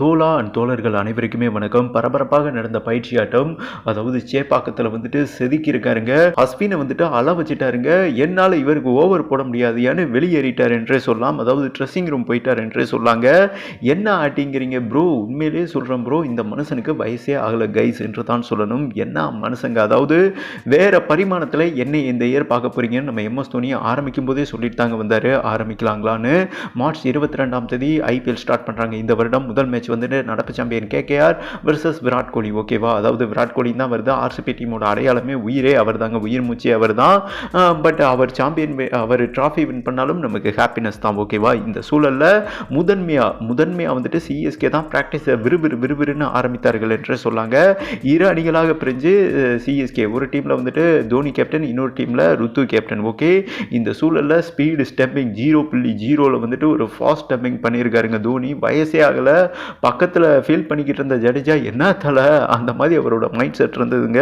தோலா and தோழர்கள் அனைவருக்குமே வணக்கம். பரபரப்பாக நடந்த பயிற்சி ஆட்டம் அதாவது சேப்பாக்கத்தில் வந்துட்டு செதுக்கியிருக்காருங்க. அஸ்வினை வந்துட்டு அள வச்சுட்டாருங்க. என்னால் இவருக்கு ஓவர் போட முடியாது ஏன்னு வெளியேறிட்டார் என்றே சொல்லலாம் அதாவது ட்ரெஸ்ஸிங் ரூம் போயிட்டார் என்றே சொல்லாங்க. என்ன ஆட்டிங்கிறீங்க ப்ரோ உண்மையிலேயே சொல்கிறேன் ப்ரோ இந்த மனுஷனுக்கு வயசே ஆகலை கைஸ் என்று தான் சொல்லணும். என்ன மனுஷங்க? அதாவது வேற பரிமாணத்தில் என்னை இந்த இயர் பார்க்க போகிறீங்கன்னு நம்ம எம்எஸ் தோனி ஆரம்பிக்கும் போதே சொல்லிட்டு தாங்க வந்தார். ஆரம்பிக்கலாங்களான்னு. மார்ச் இருபத்தி ரெண்டாம் தேதி ஐபிஎல் ஸ்டார்ட் பண்ணுறாங்க இந்த வருடம் முதல் மேட்ச் வந்துட்டு நடப்பு champion KKR versus Virat Kohli. ஓகேவா அதாவது விராட் கோலி தான் வருது. ஆர்சிபி டீமோட அடையாளமே உயிரே. அவர் தாங்க உயிர் மூச்சே அவர் தான். பட் அவர் சாம்பியன் அவர் ட்ராஃபி வின் பண்ணாலும் நமக்கு ஹாப்பினஸ் தான். ஓகேவா இந்த சூழலில் முதன்மையாக முதன்மையாக வந்துட்டு சிஎஸ்கே தான் ப்ராக்டிஸை விறுவிறு விறுவிறுன்னு ஆரம்பித்தார்கள் என்று சொல்லாங்க. இரு அணிகளாக பிரிஞ்சு சிஎஸ்கே ஒரு டீமில் வந்துட்டு தோனி கேப்டன் இன்னொரு டீமில் ருத்து கேப்டன் ஓகே இந்த சூழலில் ஸ்பீடு ஸ்டெம்பிங் ஜீரோ புள்ளி ஜீரோவில் வந்துட்டு ஒரு ஃபாஸ்ட் ஸ்டெம்பிங் பண்ணியிருக்காருங்க தோனி. வயசே ஆகலை. பக்கத்தில் ஃபீல் பண்ணிக்கிட்டு இருந்த ஜடேஜா என்ன தலை? அந்த மாதிரி அவரோட மைண்ட் செட் இருந்ததுங்க.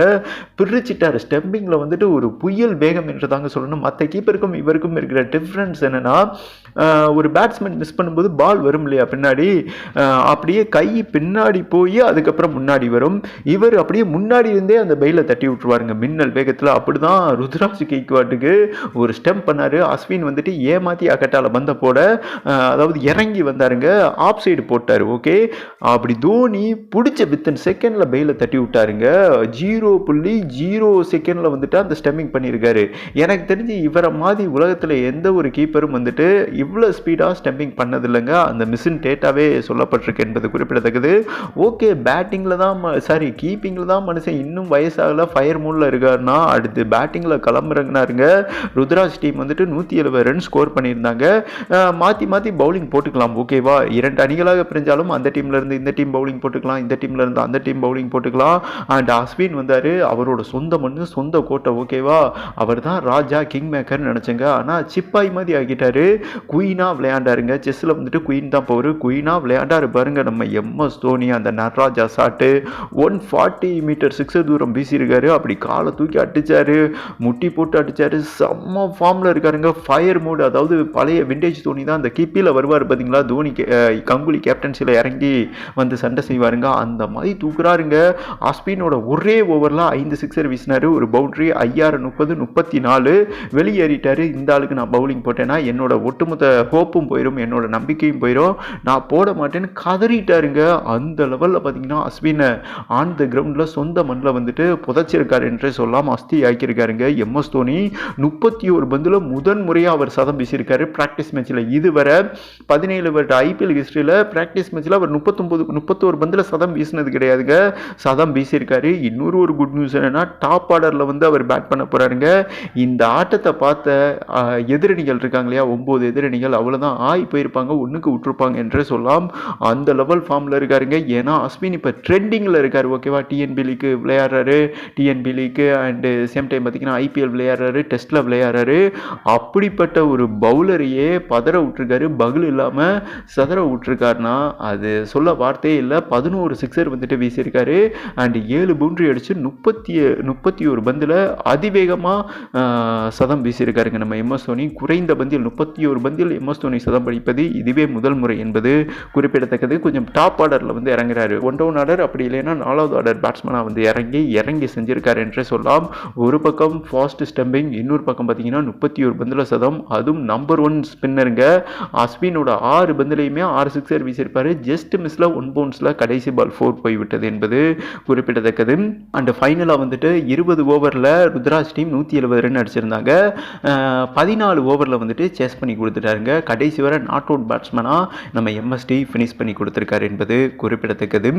பிரிச்சிட்டார். ஸ்டெம்பிங்கில் வந்துட்டு ஒரு புயல் வேகம் என்று தாங்க சொல்லணும். மற்ற கீப்பருக்கும் இவருக்கும் இருக்கிற டிஃப்ரென்ஸ் என்னென்னா ஒரு பேட்ஸ்மேன் மிஸ் பண்ணும்போது பால் வரும் இல்லையா பின்னாடி? அப்படியே கை பின்னாடி போய் அதுக்கப்புறம் முன்னாடி வரும். இவர் அப்படியே முன்னாடி இருந்தே அந்த பெயில தட்டி விட்டுருவாருங்க. மின்னல் வேகத்தில் அப்படி தான் ருத்ராஜ் கேக்வாட்டுக்கு ஒரு ஸ்டெம்ப் பண்ணார். அஸ்வின் வந்துட்டு ஏமாற்றி அக்கட்டால் வந்த போட அதாவது இறங்கி வந்தாருங்க. ஆப் சைடு போட்டார். ஓகே அப்படி தோனி பிடிச்ச வித்தின் செகண்டில் பெயில தட்டி விட்டாருங்க. ஜீரோ புள்ளி ஜீரோ செகண்டில் வந்துட்டு அந்த ஸ்டெம்மிங் பண்ணியிருக்காரு எனக்கு தெரிஞ்சு இவரை மாதிரி உலகத்தில் எந்த ஒரு கீப்பரும் வந்துட்டு இவ்வளோ ஸ்பீடாக ஸ்டெம்பிங் பண்ணதில்லைங்க. அந்த மிஷின் டேட்டாவே சொல்லப்பட்டிருக்கு என்பது குறிப்பிடத்தக்கது. ஓகே பேட்டிங்கில் தான் சாரி கீப்பிங்கில் தான் மனுஷன் இன்னும் வயசாகல ஃபயர் மூலில் இருக்காருன்னா அடுத்து பேட்டிங்கில் கிளம்புறங்கனாருங்க ருத்ராஜ் டீம் வந்துட்டு நூற்றி எழுபது ரன் ஸ்கோர் பண்ணியிருந்தாங்க. மாற்றி மாற்றி பவுலிங் போட்டுக்கலாம் ஓகேவா இரண்டு அணிகளாக பிரிஞ்சாலும் அந்த டீம்ல இருந்து இந்த டீம் பவுலிங் போட்டுக்கலாம் இந்த டீம்ல இருந்து அந்த டீம் பவுலிங் போட்டுக்கலாம். அண்ட் அஸ்வின் வந்தார் அவரோட சொந்த மண்ணு சொந்த கோட்டை ஓகேவா அவர் தான் ராஜா கிங் மேக்கர்னு நினச்சேங்க. ஆனால் சிப்பாய் மாதிரி ஆகிட்டாரு. குயினாக விளையாண்டாருங்க. செஸ்ஸில் வந்துட்டு குயின் தான் போவார். குயினாக விளையாண்டாரு பாருங்க நம்ம எம்எஸ் தோனி அந்த Nataraja shot. One forty meter six தூரம் வீசியிருக்காரு. அப்படி காலை தூக்கி அடிச்சாரு. முட்டி போட்டு அடிச்சாரு. செம்ம ஃபார்மில் இருக்காருங்க. ஃபயர் மூடு அதாவது பழைய விண்டேஜ் தோனி தான் அந்த கிப்பியில் வருவார் பார்த்தீங்களா தோனி கங்குலி கேப்டன்சியில் இறங்கி வந்து சண்டை செய்வாருங்க. அந்த மாதிரி தூக்குறாருங்க. அஸ்பினோட ஒரே ஓவரில் ஐந்து சிக்ஸர் வீசினாரு. ஒரு பவுண்டரி ஐயாயிரம் முப்பது முப்பத்தி நாலு வெளியேறிட்டாரு. இந்த ஆளுக்கு நான் பவுலிங் போட்டேன்னா என்னோட ஒட்டுமொத்த ஹோப்பும் போயிடும் என்னோட நம்பிக்கையும் போயிடும் நான் போட மாட்டேன்னு கதறிட்டாருங்க. அந்த லெவலில் பார்த்தீங்கன்னா அஸ்வினை ஆன் த கிரவுண்டில் சொந்த மண்ணில் வந்துட்டு புதைச்சிருக்காரு என்றே சொல்லலாம் அஸ்தி ஆக்கியிருக்காருங்க. எம்எஸ் தோனி முப்பத்தி ஒரு பந்தில் முதன் முறையாக அவர் சதம் வீசியிருக்காரு ப்ராக்டிஸ் மேட்ச்சில் இதுவரை பதினேழு வருட ஐபிஎல் ஹிஸ்ட்ரியில் ப்ராக்டிஸ் மேட்ச்சில் அவர் முப்பத்தொம்பது முப்பத்தோரு பந்தில் சதம் வீசினது கிடையாதுங்க. சதம் வீசியிருக்காரு. இன்னொரு ஒரு குட் நியூஸ் என்னென்னா டாப் ஆர்டரில் வந்து அவர் பேட் பண்ண போகிறாருங்க இந்த ஆட்டத்தை பார்த்த எதிரணிகள் இருக்காங்க இல்லையா ஒம்பது எதிரணிகள் அவ்வளோதான் ஆய் போயிருப்பாங்க ஒன்றுக்கு விட்டுருப்பாங்க என்றே சொல்லலாம். அந்த லெவல் ஃபார்மில் இருக்காருங்க. ஏன்னா அஸ்வின் இப்போ ட்ரெண்டிங்கில் இருக்கார் ஓகேவா TNP league விளையாடுறாரு. TNP league and same time பார்த்தீங்கன்னா ஐபிஎல் விளையாடுறாரு டெஸ்ட்டில் விளையாடுறாரு. அப்படிப்பட்ட ஒரு பவுலரையே பதற விட்டுருக்காரு. பகுல் இல்லாமல் சதற விட்டுருக்காருனா அது சொல்ல வார்த்தையே இல்லை. பதினோரு சிக்ஸர் வந்துட்டு வீசியிருக்காரு. அண்ட் ஏழு பவுண்ட்ரி அடித்து முப்பத்தி முப்பத்தி ஒரு பந்தில் அதிவேகமாக சதம் வீசியிருக்காருங்க நம்ம எம்எஸ் தோனி. குறைந்த பந்தில் முப்பத்தி ஒரு பந்தில் எம்எஸ் தோனி சதம் படிப்பது இதுவே முதல் முறை என்பது குறிப்பிடத்தக்கது. கொஞ்சம் டாப் ஆர்டரில் வந்து இறங்குறாரு. ஒன் டவுன் ஆர்டர் அப்படி இல்லைன்னா நாலாவது ஆர்டர் பேட்ஸ்மேனாக வந்து இறங்கி இறங்கி செஞ்சிருக்காரு என்றே சொல்லலாம். ஒரு பக்கம் ஃபாஸ்ட் ஸ்டம்பிங் இன்னொரு பக்கம் பார்த்தீங்கன்னா முப்பத்தி ஒரு பந்தில் சதம். அதுவும் நம்பர் ஒன் ஸ்பின்னருங்க அஸ்வினோட ஆறு பந்திலையுமே ஆறு சிக்ஸர் வீசியிருப்பார். ஜஸ்ட் மிஸ்ல ஒன் பவுன்ஸில் கடைசி பால் ஃபோர் போய்விட்டது என்பது குறிப்பிடத்தக்கது. அண்ட் ஃபைனலாக வந்துட்டு இருபது ஓவரில் ருத்ராஜ் டீம் நூற்றி எழுபது ரன் அடிச்சிருந்தாங்க. பதினாலு ஓவரில் வந்துட்டு சேஸ் பண்ணி கொடுத்துட்டாருங்க. கடைசி வரை நாட் அவுட் பேட்ஸ்மேனாக நம்ம எம்எஸ்டி ஃபினிஷ் பண்ணி கொடுத்துருக்காரு என்பது குறிப்பிடத்தக்கது.